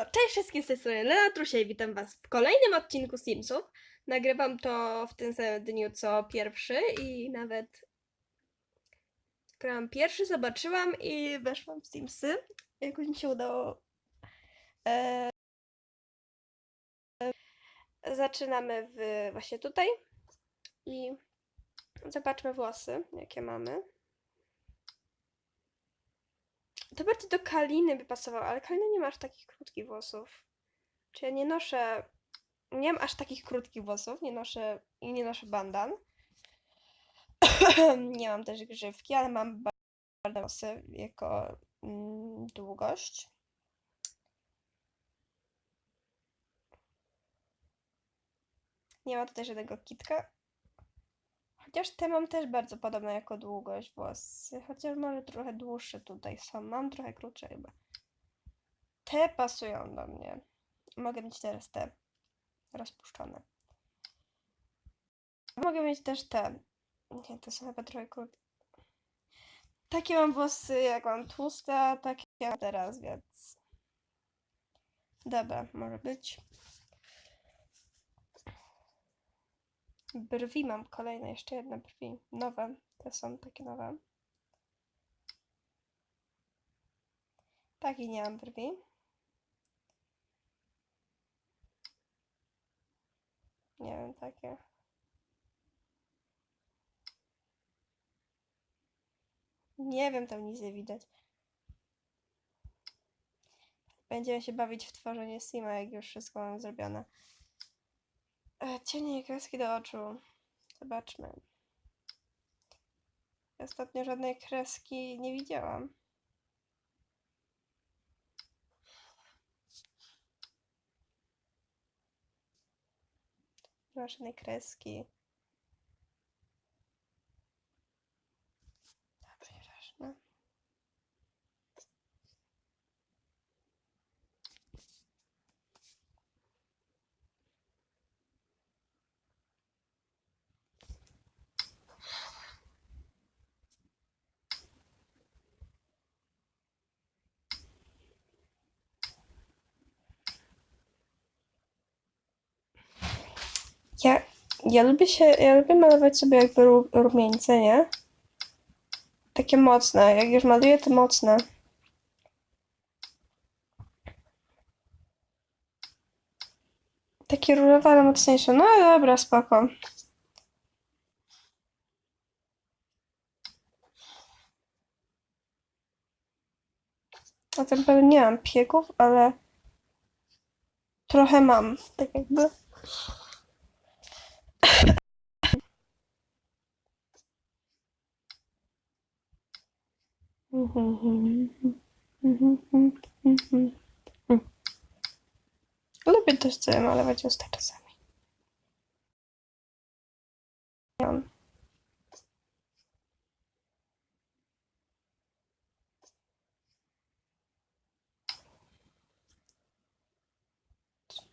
No, cześć wszystkim z tej strony Lena Trusia i witam was w kolejnym odcinku Simsów. Nagrywam to w tym samym dniu co pierwszy i nawet grałam pierwszy, zobaczyłam i weszłam w Simsy. Jakoś mi się udało. E... Zaczynamy w... właśnie tutaj i zobaczmy włosy, jakie mamy. To bardziej do Kaliny by pasowało, ale Kalina nie ma aż takich krótkich włosów. Czy ja nie noszę. Nie mam aż takich krótkich włosów, nie noszę i nie noszę bandan. nie mam też grzywki, ale mam ba- bardzo włosy jako mm, długość. Nie ma tutaj żadnego kitka. Chociaż te mam też bardzo podobne jako długość włosy. Chociaż może trochę dłuższe tutaj są. Mam trochę krótsze chyba. Te pasują do mnie. Mogę mieć teraz te rozpuszczone. Mogę mieć też te. Nie, to są chyba trochę krótkie. Takie mam włosy, jak mam tłuste, a takie mam teraz, więc... Dobra, może być. Brwi mam kolejne, jeszcze jedne brwi. Nowe. Te są takie nowe. Takie nie mam brwi. Nie wiem, takie. Nie wiem, tam nic nie widać. Będziemy się bawić w tworzenie Sima, jak już wszystko mam zrobione. E, Cienie i kreski do oczu. Zobaczmy. Ostatnio żadnej kreski nie widziałam. Nie ma żadnej kreski. Dobra, nieważne. Ja, ja lubię się, ja lubię malować sobie jakby ru- rumieńce, nie? Takie mocne, jak już maluję, to mocne. Takie różowe, ale mocniejsze. No dobra, spoko. A tym pewnie nie mam piegów, ale trochę mam, tak jakby. Lubię też sobie malować usta czasami.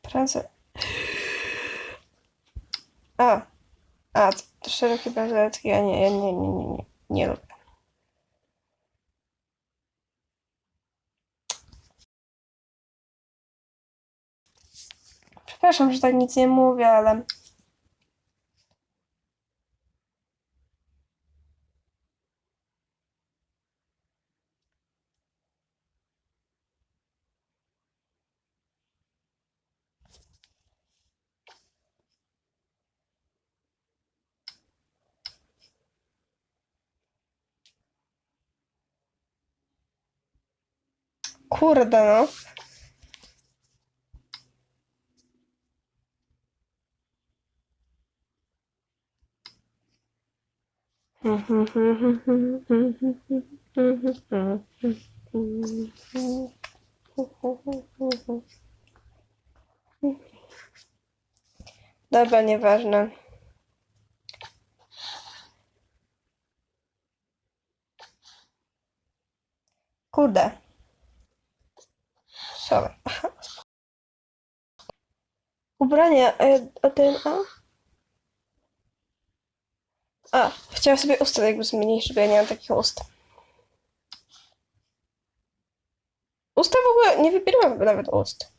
Pracę. A, a, to, szerokie bransoletki, ja nie, ja nie, nie, nie, nie, nie lubię. Przepraszam, że tak nic nie mówię, ale kurde no. Dobra, nieważne. Kurde. Sorry. Ubranie e, DNA? A, chciałam sobie usta jakby zmienić, żeby ja nie miałam takich ust. Usta w ogóle nie wybierałam nawet ust.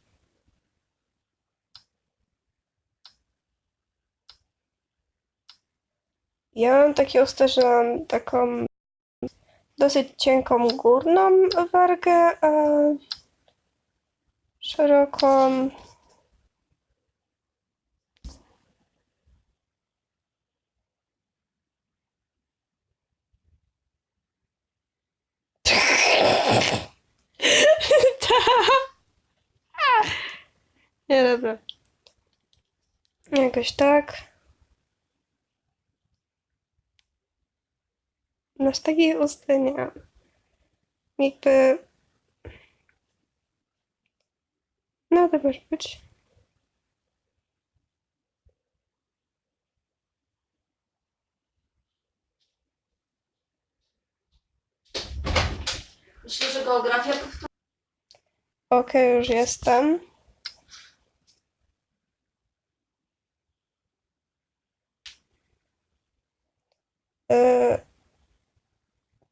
Ja mam takie usta, że mam taką dosyć cienką górną wargę, a szeroką. Nie, dobra. Jakoś tak. Masz usty nie mam. Jakby... No to może być. Myślę, że geografia Okej, już jestem. Yy,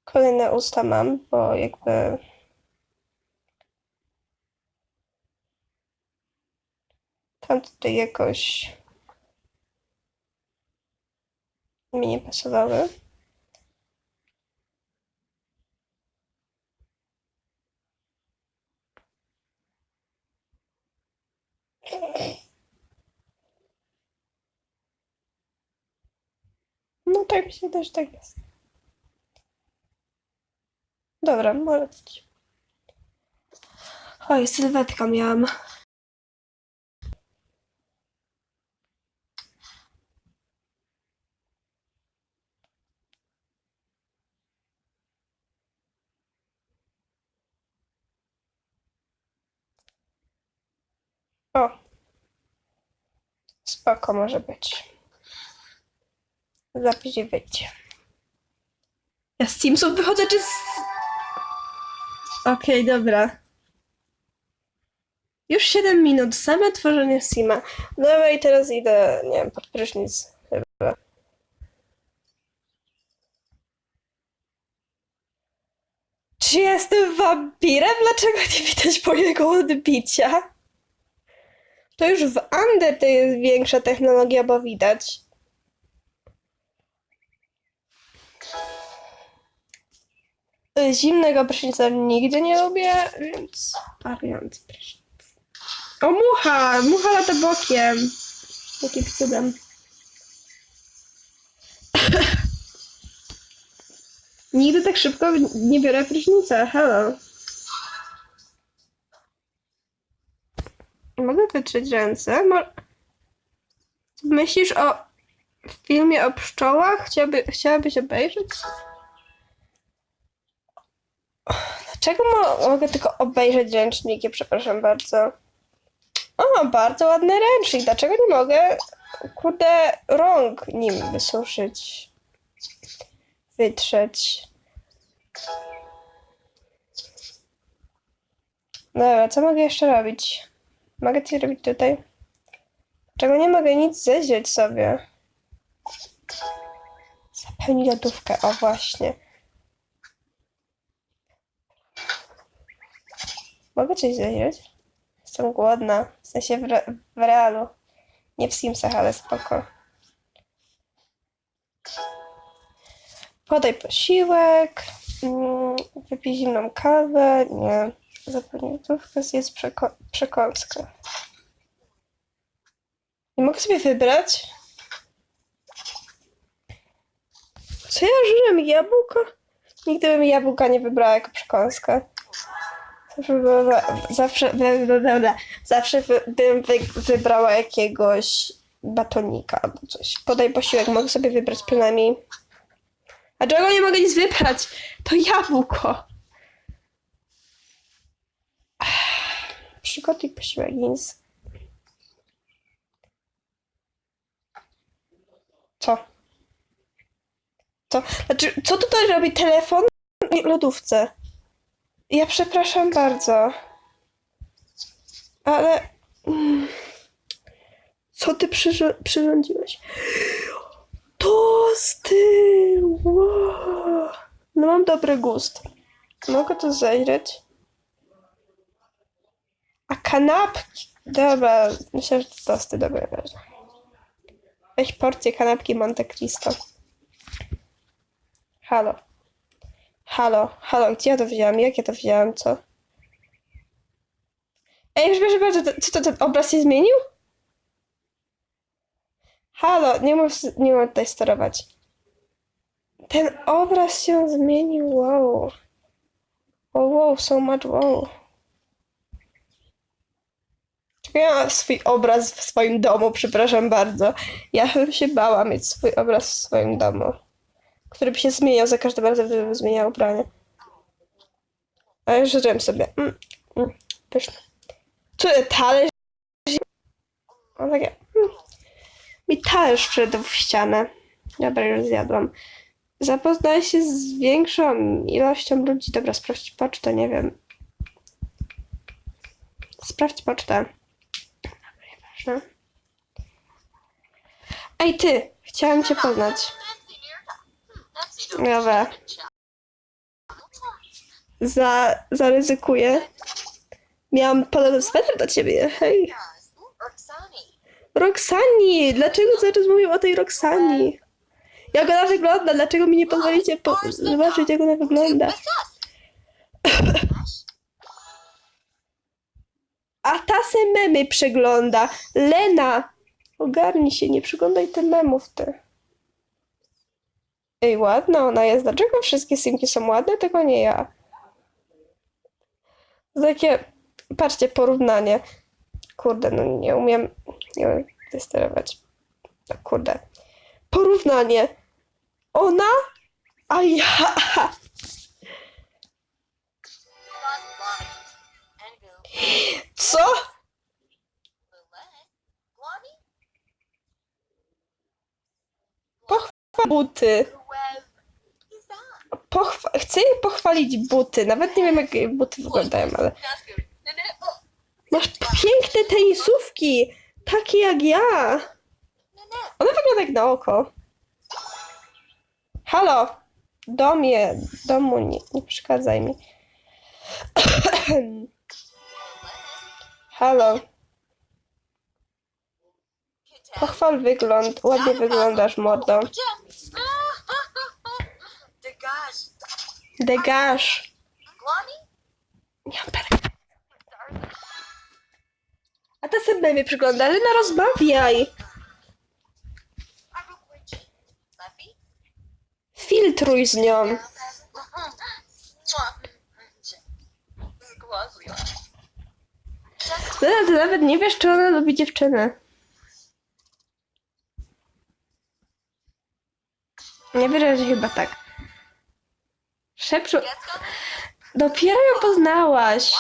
Kolejne usta mam, bo jakby tam tutaj jakoś mi nie pasowały. No tak mi się też tak jest. Dobra, może być. Oj, sylwetka miałam. O. Spoko może być. Zapisz i wyjdź. Ja z Teamsów wychodzę, czy z... Okej, dobra. Już 7 minut, same tworzenie Sima. Dobra, i teraz idę, nie wiem, pod prysznic chyba. Czy jestem wampirem? Dlaczego nie widać mojego odbicia? To już w Under to jest większa technologia, bo widać. Zimnego prysznica nigdy nie lubię, więc wariant prysznic. O, mucha! Mucha lata bokiem. Jakim cudem. Nigdy tak szybko nie biorę prysznica. Hello. Mogę wytrzeć ręce? Myślisz o filmie o pszczołach? Chciałaby, chciałabyś obejrzeć? Dlaczego mo- mogę tylko obejrzeć ręczniki? Przepraszam bardzo. O, bardzo ładny ręcznik. Dlaczego nie mogę, kurde, rąk nim wysuszyć? Wytrzeć. Dobra, co mogę jeszcze robić? Mogę coś robić tutaj? Czego nie mogę nic zeźrzeć sobie? Zapełnij lodówkę, o właśnie. Mogę coś zjeść? Jestem głodna. W sensie w, re- w realu. Nie w Simsach, ale spoko. Podaj posiłek. Mm, wypij zimną kawę. Nie. Zapewne lodówkę, zjedz przeko- przekąskę. Nie mogę sobie wybrać? Co ja żyłem? Jabłko? Nigdy bym jabłka nie wybrała jako przekąskę. Zawsze, zawsze, zawsze by- bym wy, wybrała jakiegoś batonika albo coś. Podaj posiłek, mogę sobie wybrać przynajmniej. A czego nie mogę nic wybrać? To jabłko. Przygotuj posiłek, nic. Co? Co? Znaczy, co tutaj robi telefon i lodówce? Ja przepraszam bardzo. Ale. mm, Co ty przyrząd- przyrządziłeś? Tosty! Wow. No mam dobry gust. Mogę to zajrzeć? Kanapki? Dobra, myślę, że to tosty dobre. Weź porcję kanapki Monte Cristo. Halo. Halo, halo, gdzie ja to wziąłem? Jak ja to wziąłem? Co? Ej, przepraszam bardzo, czy to ten obraz się zmienił? Halo, nie mów, nie mogę tutaj sterować. Ten obraz się zmienił, wow. Wow, wow, so much wow. Ja mam swój obraz w swoim domu, przepraszam bardzo. Ja bym się bała mieć swój obraz w swoim domu, który by się zmieniał za każdym razem, gdybym zmieniał ubranie. A już życzyłem sobie. Mm, mm, pyszne. Tu talerz. O takie. Mm. Mi talerz wszedł w ścianę. Dobra, już zjadłam. Zapoznaj się z większą ilością ludzi. Dobra, sprawdź pocztę, nie wiem. Sprawdź pocztę. Nieważne. Ej, ty! Chciałam cię poznać. Dobra. Za, zaryzykuję. Miałam podobny sweter do ciebie. Hej. Roxani! Dlaczego cały czas mówią o tej Roxani? Jak ona wygląda? Dlaczego mi nie pozwolicie po- zobaczyć, jak ona wygląda? A ta se memy przegląda. Lena! Ogarnij się, nie przyglądaj te memów, ty. Ej, ładna ona jest. Dlaczego wszystkie simki są ładne, tylko nie ja? Takie, patrzcie, porównanie. Kurde, no nie umiem, nie umiem sterować. No, kurde. Porównanie. Ona, a ja. Co? Buty. Pochwa chcę jej pochwalić buty. Nawet nie wiem, jak buty wyglądają, ale masz piękne tenisówki. Takie jak ja. One wyglądają jak na oko. Halo! Domie, domu, nie, nie przeszkadzaj mi. Halo, pochwal wygląd. Ładnie wyglądasz, mordo. Degaż. A ta sobie mnie przygląda, ale na rozmawiaj. Filtruj z nią. Ty, ty nawet nie wiesz, czy ona lubi dziewczynę. Nie wierzę, że chyba tak. Szepczu... Dopiero ją poznałaś.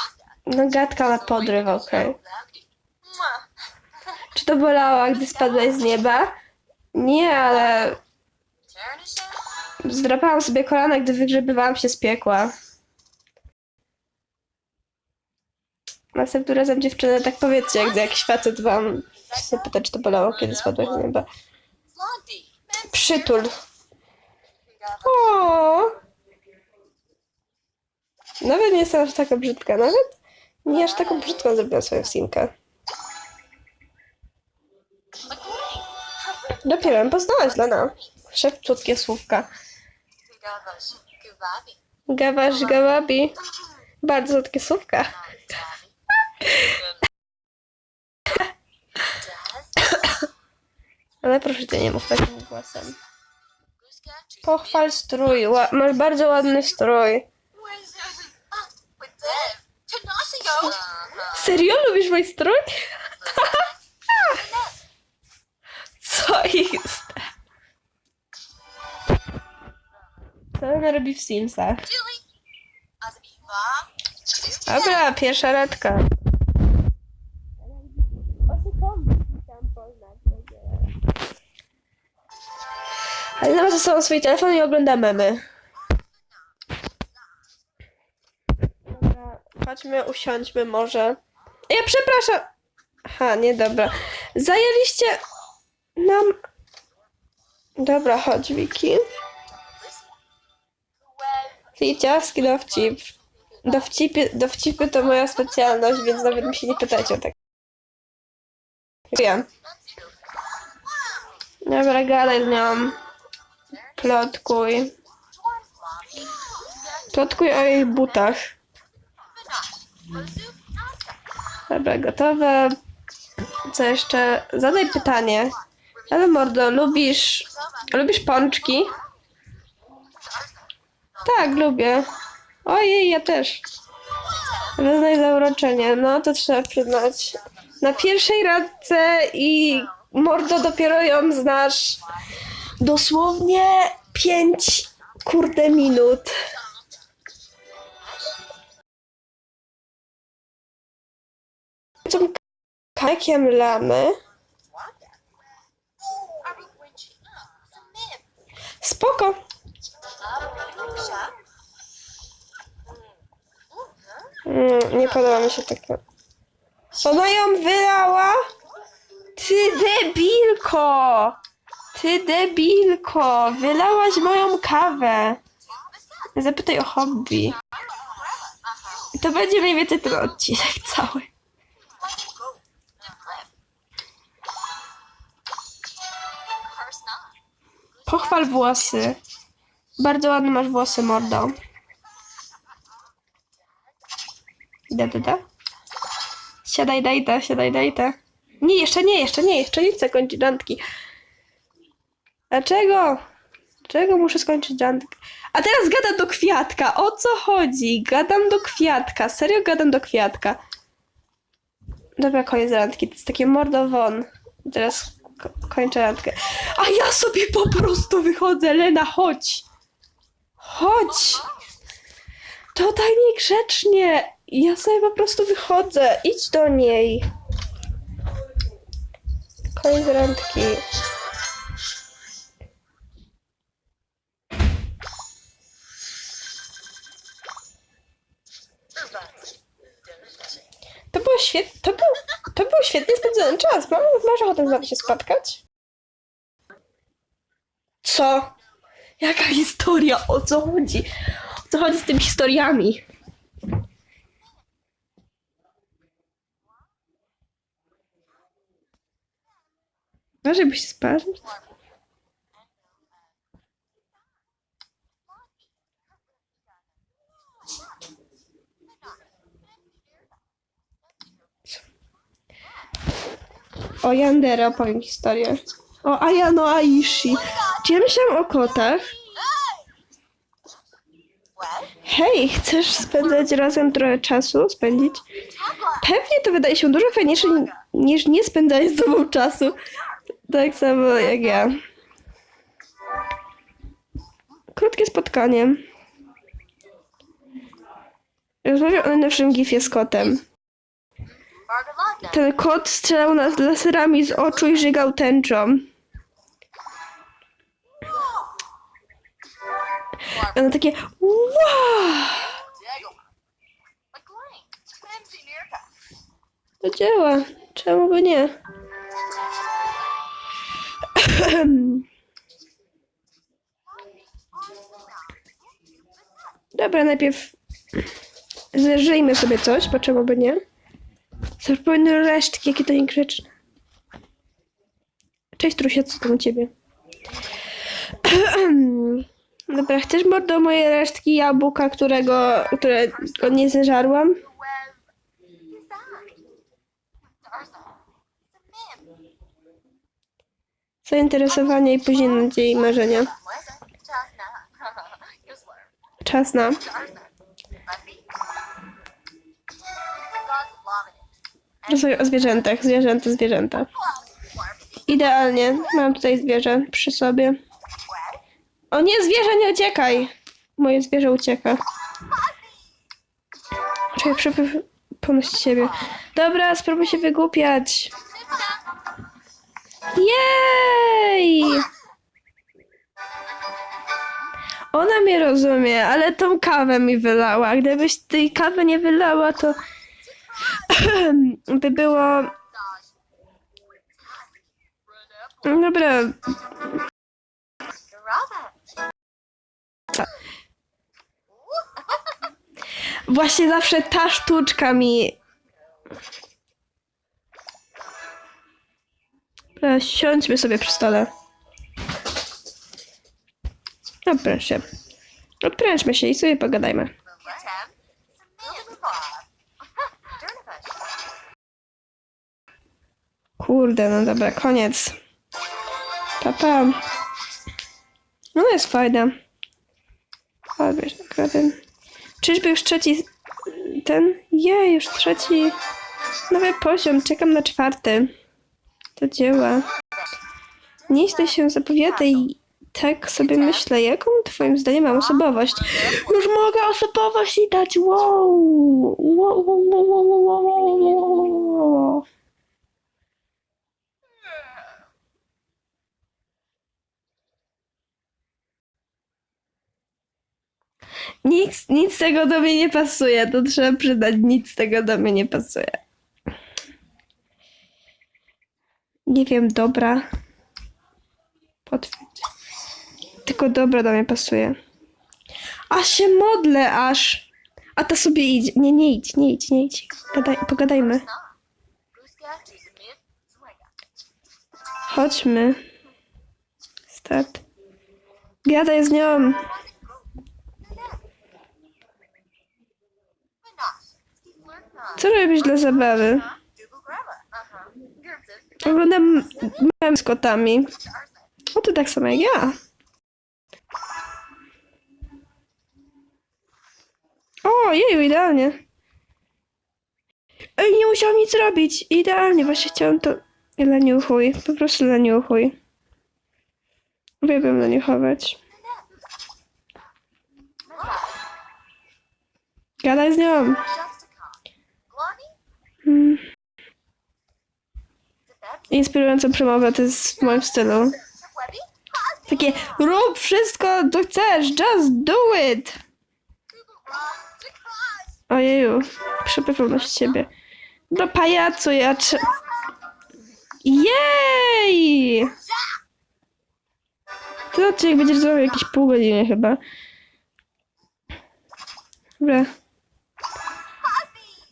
No gadka na podryw, okej. Czy to bolało, gdy spadłaś z nieba? Nie, ale zdrapałam sobie kolana, gdy wygrzebywałam się z piekła. Następnym razem dziewczyny, tak powiedzcie, gdy jakiś facet wam się pyta, czy to bolało, kiedy spadłaś z nieba. Przytul. O! Nawet nie jestem aż taka brzydka. Nawet nie aż taką brzydką zrobiłam swoją simkę. Dopiero ją poznałaś, Lena. Szepczutkie słówka. Gawasz, gawabi. Bardzo słodkie słówka. Ale proszę cię, nie mów takim głosem. Pochwal strój. Ła- masz bardzo ładny strój. Serio lubisz mój strój? Co jest? Co ona robi w Simsach? Dobra, pierwsza radka. Ale nawet ze sobą swój telefon i ogląda memy. Dobra, chodźmy, usiądźmy może. Ja przepraszam. Aha, nie, dobra. Zajęliście nam... Dobra, chodź, Wiki. Liciarski dowcip. Dowcipy, dowcipy to moja specjalność, więc nawet mi się nie pytajcie o tak. Wiem. Dobra, gadaj z nią. Plotkuj. Plotkuj o jej butach. Dobra, gotowe. Co jeszcze? Zadaj pytanie. Ale mordo, lubisz... Lubisz pączki? Tak, lubię. Ojej, ja też. Wyznaj zauroczenie. No, to trzeba przyznać. Na pierwszej radce i mordo dopiero ją znasz dosłownie pięć kurde minut. Kakiem lamy. Spoko. Mm, nie podoba mi się takie. Ona ją wylała? Ty debilko! Ty debilko! Wylałaś moją kawę. Zapytaj o hobby. To będzie mniej więcej ten odcinek cały. Pochwal włosy. Bardzo ładne masz włosy, mordo. Da, da, da. Siadaj, daj te, siadaj, daj te. Nie, jeszcze nie, jeszcze nie, jeszcze nie chcę kończyć randki. Dlaczego? Dlaczego muszę skończyć randkę? A teraz gadam do kwiatka. O co chodzi? Gadam do kwiatka. Serio gadam do kwiatka. Dobra, koniec randki. To jest takie mordo won. Teraz ko kończę randkę. A ja sobie po prostu wychodzę. Lena, chodź. Chodź. Tutaj niegrzecznie. Ja sobie po prostu wychodzę. Idź do niej. Koniec randki. Było świetnie. To był, to był świetnie spędzony czas. Mam, masz ochotę znowu się spotkać? Co? Jaka historia? O co chodzi? O co chodzi z tymi historiami? Może byś się O Yandere opowiem historię. O Ayano Aishi. Ja myślałam o kotach? Hej, chcesz spędzać razem trochę czasu? Spędzić? Pewnie to wydaje się dużo fajniejsze ni- niż nie spędzanie z tobą czasu. Tak samo jak ja. Krótkie spotkanie. Rozmawiam o najnowszym gifie z kotem. Ten kot strzelał nas laserami z oczu i żygał tęczą. I ono takie wow! To działa. Czemu by nie? Dobra, najpierw zeżyjmy sobie coś, bo czemu by nie? Zapomnę resztki, jakie to niegrzeczne. Cześć, Trusia, co tam u ciebie? Dobra, chcesz mordo moje resztki jabłka, którego, którego nie zeżarłam? Zainteresowanie i później nadzieje i marzenia. Czas na... Sobie o zwierzętach, zwierzęta, zwierzęta. Idealnie. Mam tutaj zwierzę przy sobie. O nie, zwierzę, nie uciekaj! Moje zwierzę ucieka. Czekaj, przepływ... pomyśl siebie. Dobra, spróbuj się wygłupiać. Jej! Ona mnie rozumie, ale tą kawę mi wylała. Gdybyś tej kawy nie wylała, to by było... Dobra, właśnie zawsze ta sztuczka mi... Dobra, siądźmy sobie przy stole. No proszę. Odprężmy się i sobie pogadajmy. Kurde, no dobra, koniec. Pa, pa. No jest fajna. Odbierz nagrodę. Czyżby już trzeci... Ten? Je, już trzeci... Nowy poziom, czekam na czwarty. Do dzieła. Nieźle się zapowiada i tak sobie myślę, jaką twoim zdaniem mam osobowość? Już mogę osobowość i dać wow! Wow, wow, wow, wow, wow, wow, Nic, nic z tego do mnie nie pasuje, to trzeba przydać, nic z tego do mnie nie pasuje. Nie wiem, dobra. Potwierdź. Tylko dobra do mnie pasuje. A się modlę aż. A ta sobie idzie. Nie, nie idź, nie idź, nie idź. Gadaj, pogadajmy. Chodźmy. Start. Gadaj z nią. Co robisz dla zabawy? Oglądam mem z kotami. O, to tak samo jak ja. O, jeju, idealnie. Ej, nie musiałam nic robić. Idealnie, właśnie chciałam to... Leniuchuj, po prostu leniuchuj. Uwielbiam leniuchować. Gadaj z nią. Inspirująca przemowa to jest w moim stylu. Takie, rób wszystko, co chcesz, just do it! Ojeju, przepewność siebie. Do pajacu, ja trze... Jej! Ten odcinek będzie trwał jakieś pół godziny chyba. Dobra.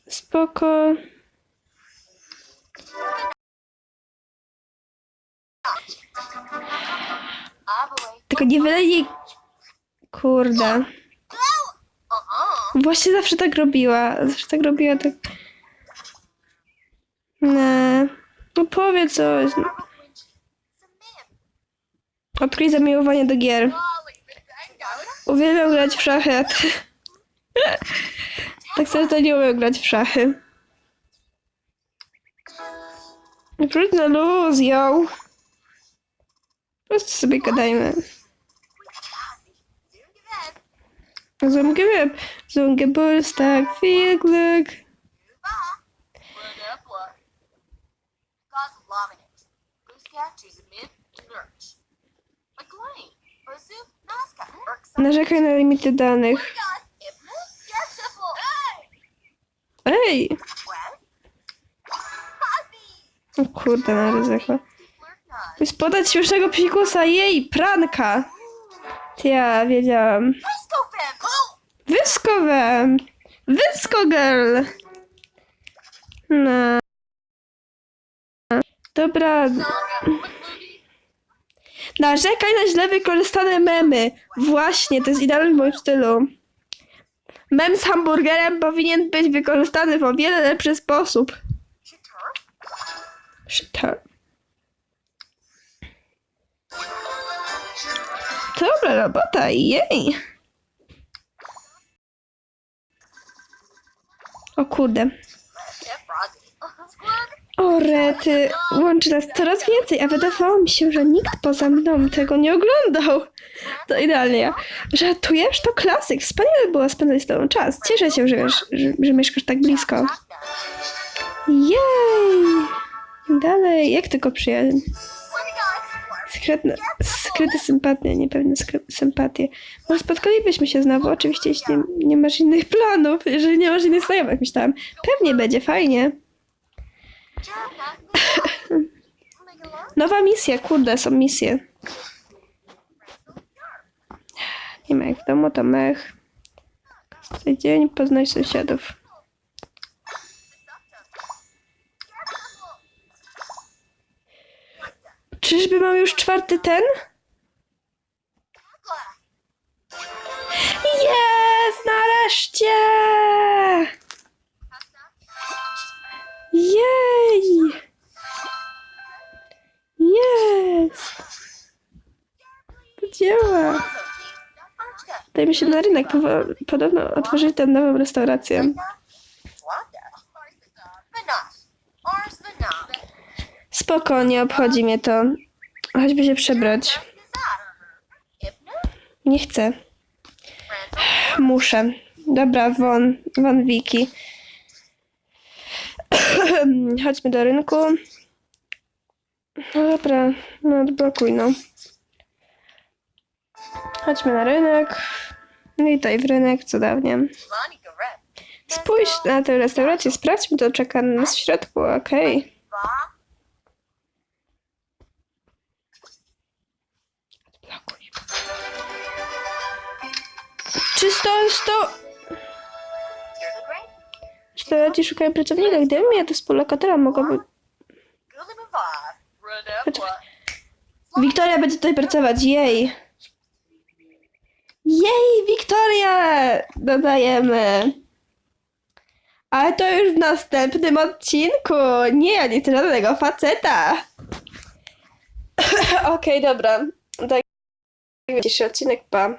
Spoko. Tylko nie wylej Kurde. Właśnie zawsze tak robiła. Zawsze tak robiła, tak... Nie. No powiedz coś. No. Odkryj zamiłowanie do gier. Uwielbiam grać w szachy, tak sobie to nie umiem grać w szachy. Na luz, yo. Po prostu sobie gadajmy. Zumgebib, Zungebulstag, viel Glück. Narzekaj na limity danych. Ej! O kurde, na ryzyko. Jest podać śmiesznego psikusa, jej, pranka! Ja wiedziałam. Wyskowem! Wysko girl! No. Dobra. Narzekaj na źle wykorzystane memy. Właśnie, to jest idealny w moim stylu. Mem z hamburgerem powinien być wykorzystany w o wiele lepszy sposób. Shitter. Dobra robota, jej. O kurde. O rety, łączy nas coraz więcej, a wydawało mi się, że nikt poza mną tego nie oglądał. To idealnie. Żartujesz? To klasyk. Wspaniale było spędzać z tobą czas. Cieszę się, że wiesz, że, że mieszkasz tak blisko. Jej! Dalej, jak tylko przyjaźń. Skrytne, skryte sympatie, niepewne sympatie. Może spotkalibyśmy się znowu, oczywiście, jeśli nie, nie masz innych planów, jeżeli nie masz innych znajomych, myślałam. Pewnie będzie fajnie. Nowa misja, kurde, są misje. Nie ma jak w domu, to mech. Każdy dzień poznaj sąsiadów. Czyżby mam już czwarty ten? Jest nareszcie! Jej! Jest! Wydaje mi się na rynek podobno otworzyli tę nową restaurację. Spoko, nie obchodzi mnie to. Choćby się przebrać. Nie chcę. Muszę. Dobra, won, won Wiki. Chodźmy do rynku. No dobra, no odblokuj no. Chodźmy na rynek. Witaj w rynek, cudownie. Spójrz na tę restaurację, sprawdźmy, co czeka na nas w środku, okej. Va. Sto, sto... Restauracji szukają pracownika, gdybym ja to współlokatora mogłaby... Wiktoria będzie tutaj pracować, jej! Jej, Wiktoria! Dodajemy. Ale to już w następnym odcinku. Nie, ja nie chcę żadnego faceta. Okej, dobra. Tak. Dzisiejszy odcinek, pa.